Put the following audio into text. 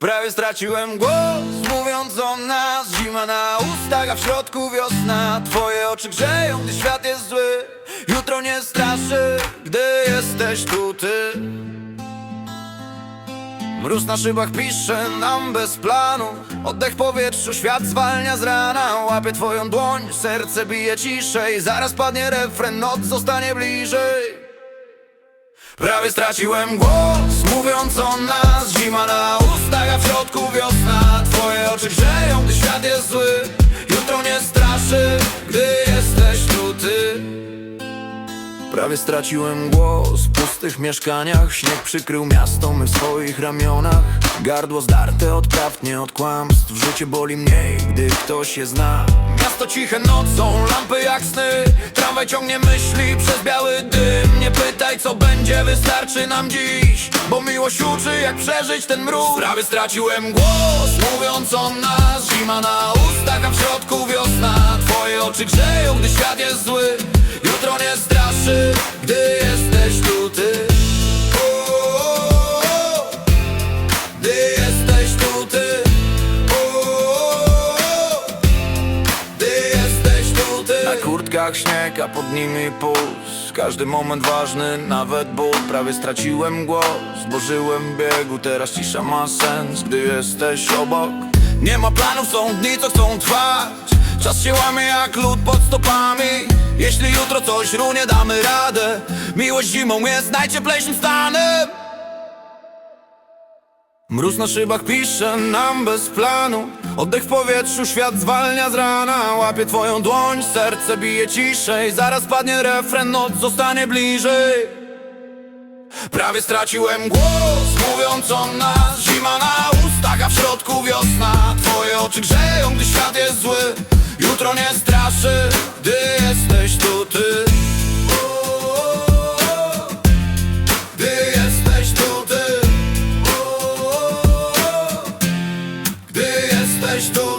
Prawie straciłem głos, mówiąc o nas. Zima na ustach, a w środku wiosna. Twoje oczy grzeją, gdy świat jest zły. Jutro nie straszy, gdy jesteś tu ty. Mróz na szybach pisze nam bez planu. Oddech powietrzu, świat zwalnia z rana. Łapię twoją dłoń, serce bije ciszej. Zaraz padnie refren, noc zostanie bliżej Prawie straciłem głos, mówiąc o nas. Zima na ustach, a w środku wiosna. Twoje oczy grzeją, gdy świat jest zły. Jutro nie straszy, gdy jesteś tu ty. Prawie straciłem głos. W pustych mieszkaniach Śnieg przykrył miasto, my w swoich ramionach Gardło zdarte od prawd, nie od kłamstw. Życie boli mniej, gdy ktoś je zna Miasto ciche nocą, lampy jak sny. Tramwaj ciągnie myśli przez biały dym. Nie pytaj co będzie, wystarczy nam dziś. Bo miłość uczy jak przeżyć ten mróz. Prawie straciłem głos, mówiąc o nas. Zima na ustach, a w środku wiosna. Twoje oczy grzeją, gdy świat jest zły. Jutro nie straszy, gdy jesteś kurtkach śnieg, a pod nimi puls Każdy moment ważny, nawet ból Prawie straciłem głos, bo żyłem biegu Teraz cisza ma sens, gdy jesteś obok. Nie ma planów, są dni, co chcą trwać. Czas się łamie jak lód pod stopami. Jeśli jutro coś runie, damy radę. Miłość zimą jest najcieplejszym stanem. Mróz na szybach pisze nam bez planu Oddech w powietrzu, świat zwalnia z rana. Łapie twoją dłoń, serce bije ciszej. Zaraz padnie refren, noc zostanie bliżej. Prawie straciłem głos, mówiąc o nas. Zima na ustach, a w środku wiosna. Twoje oczy grzeją, gdy świat jest zły. Jutro nie straszy, gdy jesteś estou